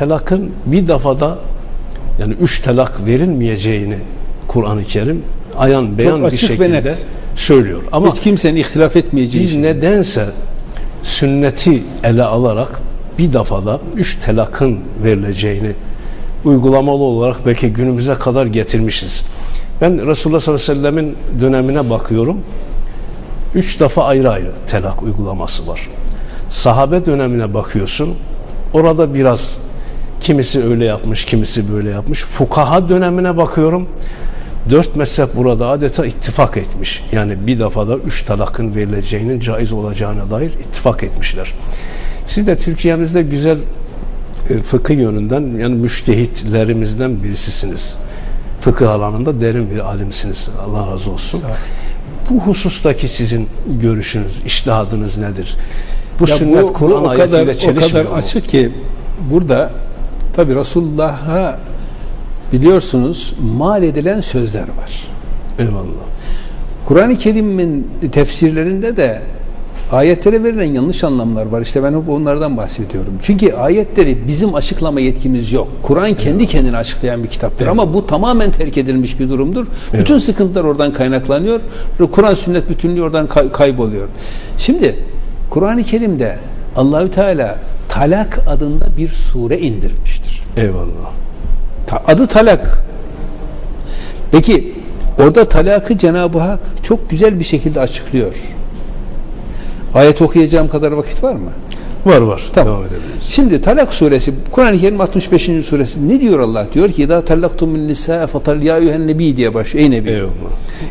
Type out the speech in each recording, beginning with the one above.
telakın bir defada yani üç telak verilmeyeceğini Kur'an-ı Kerim ayan beyan bir şekilde söylüyor. Ama Hiç kimsenin ihtilaf etmeyeceği biz şey. nedense sünneti ele alarak bir defada üç telakın verileceğini uygulamalı olarak belki günümüze kadar getirmişiz. Ben Resulullah sallallahu aleyhi ve sellemin dönemine bakıyorum. Üç defa ayrı ayrı telak uygulaması var. Sahabe dönemine bakıyorsun. Orada biraz kimisi öyle yapmış, kimisi böyle yapmış. Fukaha dönemine bakıyorum. Dört mezhep burada adeta ittifak etmiş. Yani bir defada üç talakın verileceğinin caiz olacağına dair ittifak etmişler. Siz de Türkiye'mizde güzel e, fıkıh yönünden yani müştehitlerimizden birisisiniz. Fıkıh alanında derin bir alimsiniz. Allah razı olsun. Bu husustaki sizin görüşünüz, iştihadınız nedir? Bu Ya sünnet Kur'an o kadar, ayetiyle o çelişmiyor kadar mu? açık ki burada tabi Resulullah'a biliyorsunuz mal edilen sözler var. Eyvallah. Kur'an-ı Kerim'in tefsirlerinde de ayetlere verilen yanlış anlamlar var. İşte ben hep onlardan bahsediyorum. Çünkü ayetleri bizim açıklama yetkimiz yok. Kur'an kendi kendini açıklayan bir kitaptır. Ama bu tamamen terk edilmiş bir durumdur. Bütün sıkıntılar oradan kaynaklanıyor. Kur'an sünnet bütünlüğü oradan kay- kayboluyor. Şimdi Kur'an-ı Kerim'de Allahü Teala Talak adında bir sure indirmiştir. Eyvallah. Ta- adı talak. Peki orada talakı Cenab-ı Hak çok güzel bir şekilde açıklıyor. Ayet okuyacağım kadar vakit var mı? Var var. Tamam. Devam edebiliriz. Şimdi Talak suresi Kur'an-ı Kerim 65. suresi ne diyor Allah? Diyor ki İzâ tallaktum min nisâ fatal ya eyyühen nebi diye başlıyor. Ey nebi. Eyvallah.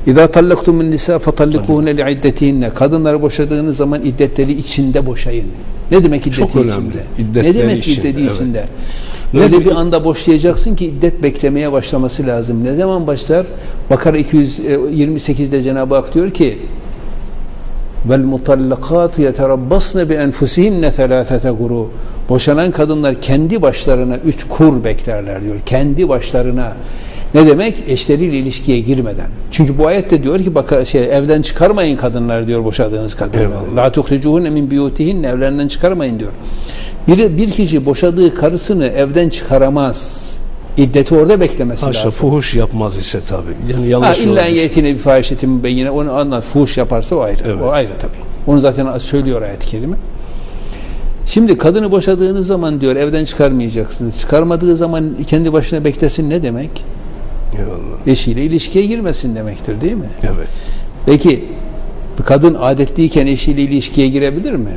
İzâ tallaktum min nisâ fatallikuhune li iddetihinne. Kadınları boşadığınız zaman iddetleri içinde boşayın. Ne demek iddeti Çok önemli. içinde? İddetleri ne demek içinde, iddeti evet. içinde? Ne Öyle bu- bir anda boşlayacaksın ki iddet beklemeye başlaması lazım. Ne zaman başlar? Bakara 228'de Cenab-ı Hak diyor ki vel mutallakatu yeterabbasne bi enfusihinne thelâthete guru. Boşanan kadınlar kendi başlarına üç kur beklerler diyor. Kendi başlarına. Ne demek? Eşleriyle ilişkiye girmeden. Çünkü bu ayette diyor ki bak şey evden çıkarmayın kadınlar diyor boşadığınız kadınlar. La tuhricuhunne min biyutihinne evlerinden çıkarmayın diyor. Bir, bir kişi boşadığı karısını evden çıkaramaz. İddeti orada beklemesi Haşa lazım. fuhuş yapmaz ise tabii. Yani Ha, yanlış illa olabilir. yetine bir fahişetin beyine onu anlat. Fuhuş yaparsa o ayrı. Evet. O ayrı tabii. Onu zaten söylüyor ayet-i kerime. Şimdi kadını boşadığınız zaman diyor evden çıkarmayacaksınız. Çıkarmadığı zaman kendi başına beklesin ne demek? Eyvallah. Eşiyle ilişkiye girmesin demektir değil mi? Evet. Peki kadın adetliyken eşiyle ilişkiye girebilir mi?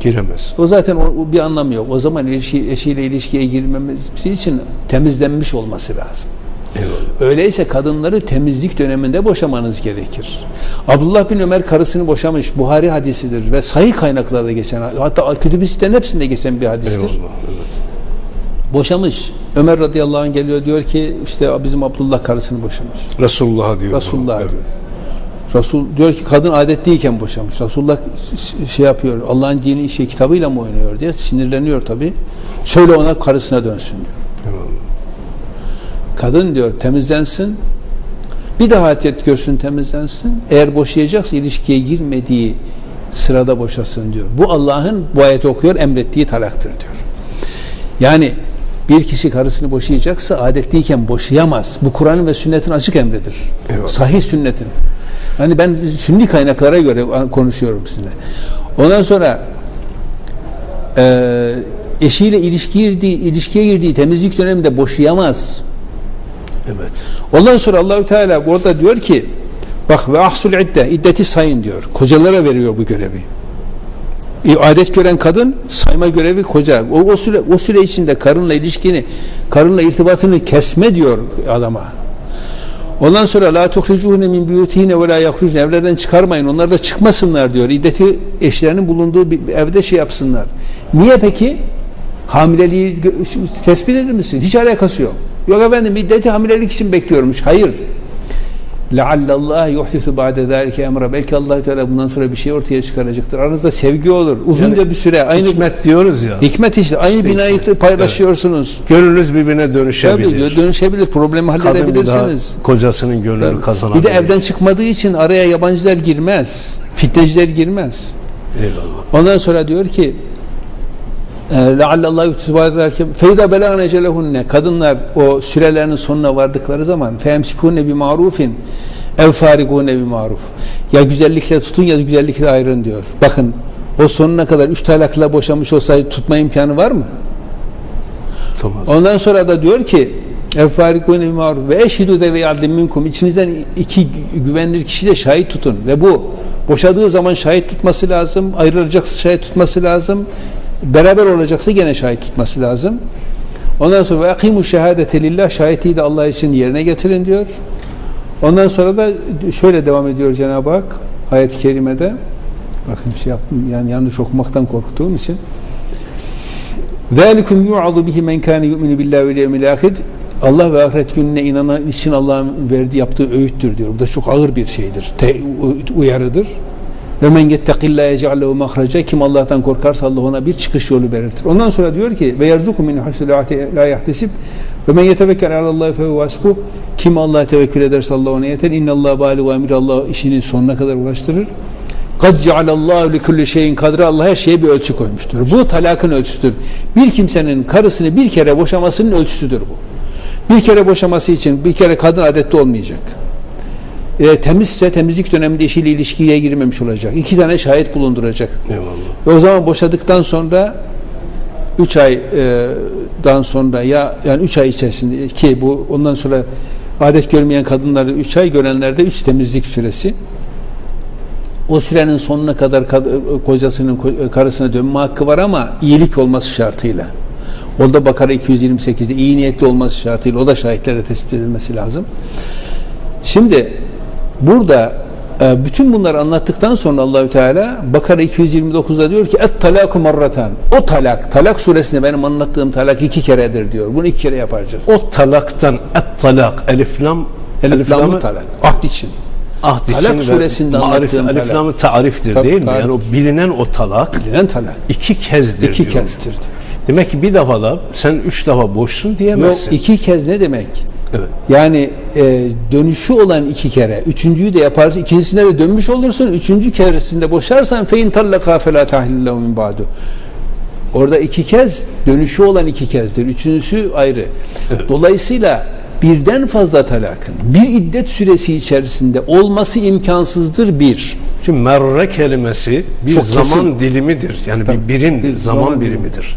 Giremez. O zaten o, bir anlamı yok. O zaman ilişki, eşiyle ilişkiye girmemesi için temizlenmiş olması lazım. Eyvallah. Öyleyse kadınları temizlik döneminde boşamanız gerekir. Abdullah bin Ömer karısını boşamış. Buhari hadisidir ve sahih kaynaklarda geçen hatta kütüb-i sitenin hepsinde geçen bir hadistir. Eyvallah. Evet. Boşamış. Ömer radıyallahu anh geliyor diyor ki işte bizim Abdullah karısını boşamış. Resulullah diyor. Resulullah Evet. Resul diyor ki kadın adetliyken boşamış. Resulullah şey yapıyor. Allah'ın dini şey kitabıyla mı oynuyor diye sinirleniyor tabi. Söyle ona karısına dönsün diyor. Kadın diyor temizlensin. Bir daha adet görsün temizlensin. Eğer boşayacaksa ilişkiye girmediği sırada boşasın diyor. Bu Allah'ın bu ayeti okuyor emrettiği talaktır diyor. Yani bir kişi karısını boşayacaksa adetliyken boşayamaz. Bu Kur'an'ın ve sünnetin açık emridir. Eyvallah. Sahih sünnetin. Hani ben sünni kaynaklara göre konuşuyorum sizinle. Ondan sonra eee eşiyle ilişki girdiği, ilişkiye girdiği temizlik döneminde boşayamaz. Evet. Ondan sonra Allahü Teala burada diyor ki bak ve ahsul idde iddeti sayın diyor. Kocalara veriyor bu görevi. E, adet gören kadın sayma görevi koca. O, o süre o süre içinde karınla ilişkini, karınla irtibatını kesme diyor adama. Ondan sonra la tuhricuhune min buyutihine ve la yahrucne evlerden çıkarmayın. Onlar da çıkmasınlar diyor. İddeti eşlerinin bulunduğu bir evde şey yapsınlar. Niye peki? Hamileliği tespit eder misin? Hiç alakası yok. Yok efendim iddeti hamilelik için bekliyormuş. Hayır. لَعَلَّ اللّٰهِ يُحْدِثُ بَعْدَ ذَٰلِكَ emra. Belki allah Teala bundan sonra bir şey ortaya çıkaracaktır. Aranızda sevgi olur. Uzunca Yani bir süre. Aynı hikmet, Hikmet diyoruz ya. işte. Aynı İşte binayı hikmet. paylaşıyorsunuz. Gönlünüz birbirine dönüşebilir. Tabii dönüşebilir. Problemi Kadın bir daha halledebilirsiniz. kocasının gönlünü Bir kazanabilir. de evden çıkmadığı için araya yabancılar girmez. Fitneciler girmez. Eyvallah. Ondan sonra diyor ki لَعَلَّ اللّٰهُ يُتُبَادَرْكَ فَاِذَا بَلَغَنَ اَجَلَهُنَّ Kadınlar o sürelerinin sonuna vardıkları zaman فَاَمْسِكُونَ بِمَعْرُوفٍ ev farikune bir maruf. Ya güzellikle tutun ya da güzellikle ayrın diyor. Bakın o sonuna kadar üç talakla boşanmış olsaydı tutma imkanı var mı? Tutamaz. Ondan sonra da diyor ki ev farikune bir maruf ve eşhidü de ve yardım minkum içinizden iki güvenilir kişi de şahit tutun ve bu boşadığı zaman şahit tutması lazım ayrılacaksa şahit tutması lazım beraber olacaksa gene şahit tutması lazım. Ondan sonra akimu şehadete lillah şahitliği de Allah için yerine getirin diyor. Ondan sonra da şöyle devam ediyor Cenab-ı Hak ayet-i kerimede. Bakın şey yaptım yani yanlış okumaktan korktuğum için. Zalikum yu'adu bihi men kana yu'minu billahi vel yevmil ahir. Allah ve ahiret gününe inanan için Allah'ın verdiği yaptığı öğüttür diyor. Bu da çok ağır bir şeydir. Te, uyarıdır. Ve men yettekillâ yec'allehu mahraca kim Allah'tan korkarsa Allah ona bir çıkış yolu belirtir. Ondan sonra diyor ki ve yerzuku min hasu la yahtesib ve men yetevekkel alallahi fe vasbu kim Allah'a tevekkül ederse Allah ona yeter. İnnallâh bâligu emir Allah işini sonuna kadar ulaştırır. Kad cealallahu li kulli şeyin kadri Allah her şeye bir ölçü koymuştur. Bu talakın ölçüsüdür. Bir kimsenin karısını bir kere boşamasının ölçüsüdür bu. Bir kere boşaması için bir kere kadın adette olmayacak. E, temizse temizlik döneminde eşiyle ilişkiye girmemiş olacak. İki tane şahit bulunduracak. Eyvallah. Ve o zaman boşadıktan sonra 3 aydan sonra ya yani 3 ay içerisinde ki bu ondan sonra adet görmeyen kadınlarda 3 ay görenlerde 3 temizlik süresi. O sürenin sonuna kadar kad- kocasının ko- karısına dönme hakkı var ama iyilik olması şartıyla. Onda Bakara 228'de iyi niyetli olması şartıyla o da şahitlere tespit edilmesi lazım. Şimdi burada e, bütün bunları anlattıktan sonra Allahü Teala Bakara 229'da diyor ki et talaku marratan. O talak, talak suresinde benim anlattığım talak iki keredir diyor. Bunu iki kere yapacağız. O talaktan et talak elif lam Elif lamı talak. Ahd için. ahd Talak için suresinde marif, elif lamı tariftir Tabii, değil mi? Yani o bilinen o talak Bilinen talak. iki kezdir İki diyor. kezdir diyor. Demek ki bir defada sen üç defa boşsun Yok diyemezsin. iki kez ne demek? Evet. Yani e, dönüşü olan iki kere, üçüncüyü de yaparsın, ikincisinde de dönmüş olursun, üçüncü keresinde boşarsan fein tallaka fela tahlillahu min ba'du. Orada iki kez, dönüşü olan iki kezdir. Üçüncüsü ayrı. Dolayısıyla birden fazla talakın bir iddet süresi içerisinde olması imkansızdır bir. Çünkü merre kelimesi bir Çok zaman kesin. dilimidir. Yani Tabii. bir birimdir, Bir zaman, zaman birimidir.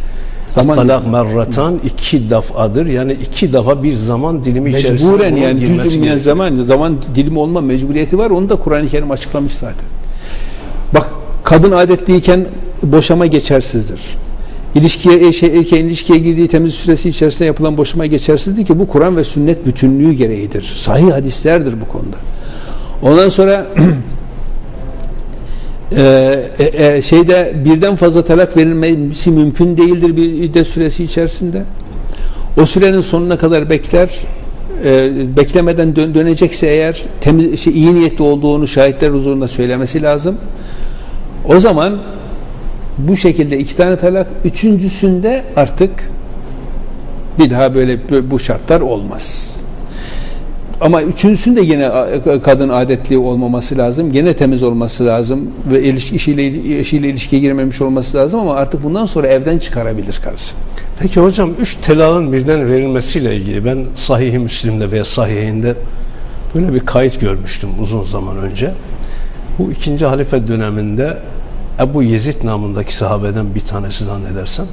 Zaman Talak merratan iki defadır. Yani iki defa bir zaman dilimi içerisinde Mecburen yani gerekiyor. zaman, zaman dilimi olma mecburiyeti var. Onu da Kur'an-ı Kerim açıklamış zaten. Bak kadın adetliyken boşama geçersizdir. İlişkiye, eşe, erkeğin ilişkiye girdiği temiz süresi içerisinde yapılan boşama geçersizdir ki bu Kur'an ve sünnet bütünlüğü gereğidir. Sahih hadislerdir bu konuda. Ondan sonra e, e, e, şeyde birden fazla talak verilmesi mümkün değildir bir iddet süresi içerisinde. O sürenin sonuna kadar bekler. E, beklemeden dön- dönecekse eğer temiz şey, iyi niyetli olduğunu şahitler huzurunda söylemesi lazım. O zaman bu şekilde iki tane talak, üçüncüsünde artık bir daha böyle bu şartlar olmaz. Ama üçüncüsünde yine a- kadın adetli olmaması lazım. Gene temiz olması lazım ve iliş- eşiyle, eşiyle ilişkiye girmemiş olması lazım ama artık bundan sonra evden çıkarabilir karısı. Peki hocam üç telanın birden verilmesiyle ilgili ben Sahih-i Müslim'de veya Sahih'inde böyle bir kayıt görmüştüm uzun zaman önce. Bu ikinci halife döneminde Ebu Yezid namındaki sahabeden bir tanesi zannedersem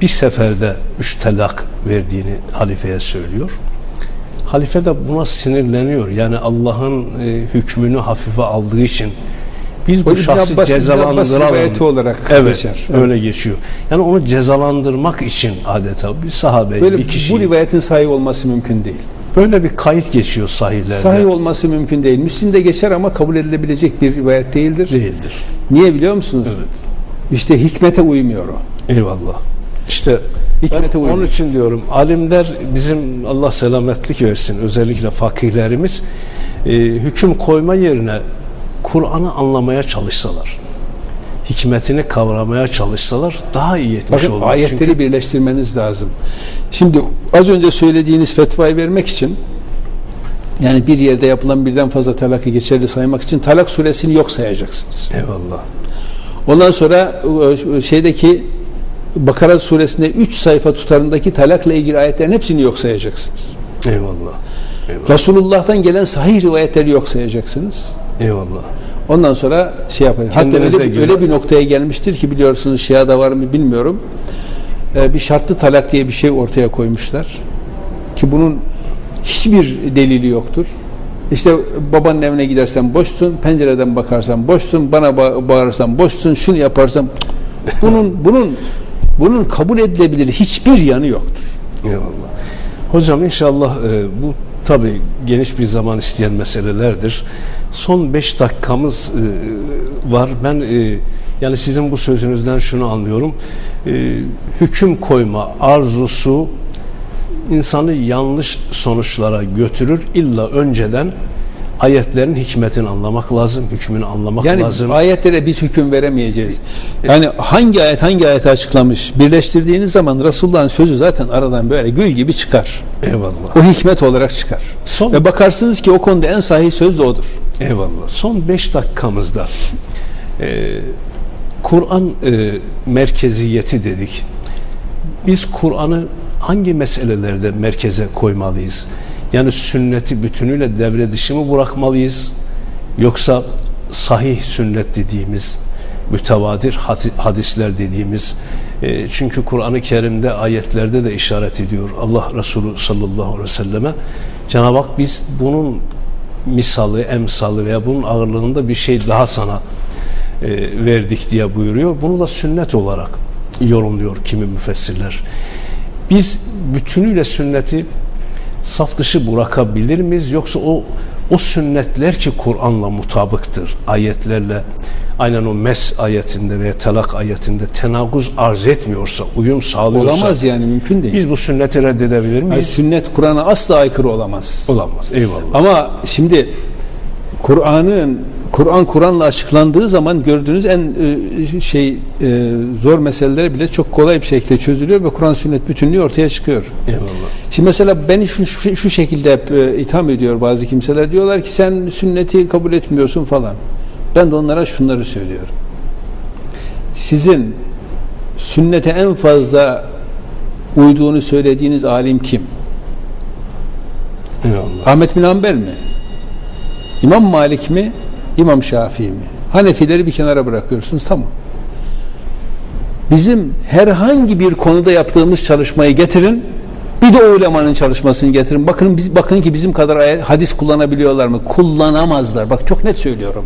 bir seferde üç telak verdiğini halifeye söylüyor. Halife de buna sinirleniyor. Yani Allah'ın e, hükmünü hafife aldığı için biz bu İbn şahsı Abbas- cezalandıralım. olarak evet, geçer. öyle geçiyor. Yani onu cezalandırmak için adeta bir sahabeyi, Böyle bir kişi bu rivayetin sahih olması mümkün değil. böyle bir kayıt geçiyor sahihlerde. Sahih olması mümkün değil. Müslim'de geçer ama kabul edilebilecek bir rivayet değildir. değildir. Niye biliyor musunuz? Evet. İşte hikmete uymuyor o. Eyvallah. İşte Hikmete ben uymuyor. onun için diyorum alimler bizim Allah selametlik versin özellikle fakihlerimiz e, hüküm koyma yerine Kur'an'ı anlamaya çalışsalar hikmetini kavramaya çalışsalar daha iyi etmiş Bakın olur. ayetleri Çünkü birleştirmeniz lazım. Şimdi az önce söylediğiniz fetvayı vermek için yani bir yerde yapılan birden fazla talakı geçerli saymak için talak suresini yok sayacaksınız. eyvallah. Ondan sonra e, şeydeki Bakara suresinde 3 sayfa tutarındaki talakla ilgili ayetlerin hepsini yok sayacaksınız. Eyvallah. Eyvallah. Resulullah'tan gelen sahih rivayetleri yok sayacaksınız. Eyvallah. Ondan sonra şey yapacak. Hatta öyle, bir- öyle bir noktaya gelmiştir ki biliyorsunuz Şia'da var mı bilmiyorum. Ee, bir şartlı talak diye bir şey ortaya koymuşlar. Ki bunun hiçbir delili yoktur. İşte babanın evine gidersen boşsun, pencereden bakarsan boşsun, bana ba- bağırırsan boşsun, şunu yaparsan bunun bunun bunun kabul edilebilir hiçbir yanı yoktur. Eyvallah. Hocam inşallah e, bu tabi geniş bir zaman isteyen meselelerdir. Son 5 dakikamız e, var. Ben e, yani sizin bu sözünüzden şunu anlıyorum. E, hüküm koyma arzusu insanı yanlış sonuçlara götürür. İlla önceden ayetlerin hikmetini anlamak lazım, hükmünü anlamak Yani lazım. ayetlere biz hüküm veremeyeceğiz. Yani hangi ayet hangi ayeti açıklamış birleştirdiğiniz zaman Resulullah'ın sözü zaten aradan böyle gül gibi çıkar. Eyvallah. O hikmet olarak çıkar. Son Ve bakarsınız ki o konuda en sahih söz de odur. Eyvallah. Son 5 dakikamızda e, Kur'an e, merkeziyeti dedik. Biz Kur'an'ı hangi meselelerde merkeze koymalıyız? Yani sünneti bütünüyle devre dışı mı bırakmalıyız? Yoksa sahih sünnet dediğimiz, mütevatir hadi- hadisler dediğimiz, e, çünkü Kur'an-ı Kerim'de ayetlerde de işaret ediyor Allah Resulü sallallahu aleyhi ve selleme. Cenab-ı Hak biz bunun misalı, emsalı veya bunun ağırlığında bir şey daha sana e, verdik diye buyuruyor. Bunu da sünnet olarak yorumluyor kimi müfessirler. Biz bütünüyle sünneti saf dışı bırakabilir miyiz yoksa o o sünnetler ki Kur'an'la mutabıktır ayetlerle aynen o mes ayetinde veya talak ayetinde tenakuz arz etmiyorsa uyum sağlıyorsa Olamaz yani mümkün değil. biz bu sünneti reddedebilir Yani miyiz? sünnet Kur'an'a asla aykırı olamaz. Olamaz. Eyvallah. Ama şimdi Kur'an'ın Kur'an Kur'an'la açıklandığı zaman gördüğünüz en e, şey e, zor meseleler bile çok kolay bir şekilde çözülüyor ve Kur'an sünnet bütünlüğü ortaya çıkıyor. Eyvallah. Şimdi mesela beni şu, şu, şu şekilde hep e, itham ediyor bazı kimseler. Diyorlar ki sen sünneti kabul etmiyorsun falan. Ben de onlara şunları söylüyorum. Sizin sünnete en fazla uyduğunu söylediğiniz alim kim? Eyvallah. Ahmet bin Hanbel mi? İmam Malik mi? İmam Şafii mi? Hanefileri bir kenara bırakıyorsunuz tamam. Bizim herhangi bir konuda yaptığımız çalışmayı getirin. Bir de ulemanın çalışmasını getirin. Bakın biz bakın ki bizim kadar ayet, hadis kullanabiliyorlar mı? Kullanamazlar. Bak çok net söylüyorum.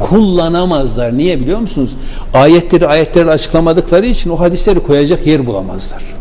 Kullanamazlar. Niye biliyor musunuz? Ayetleri ayetlerle açıklamadıkları için o hadisleri koyacak yer bulamazlar.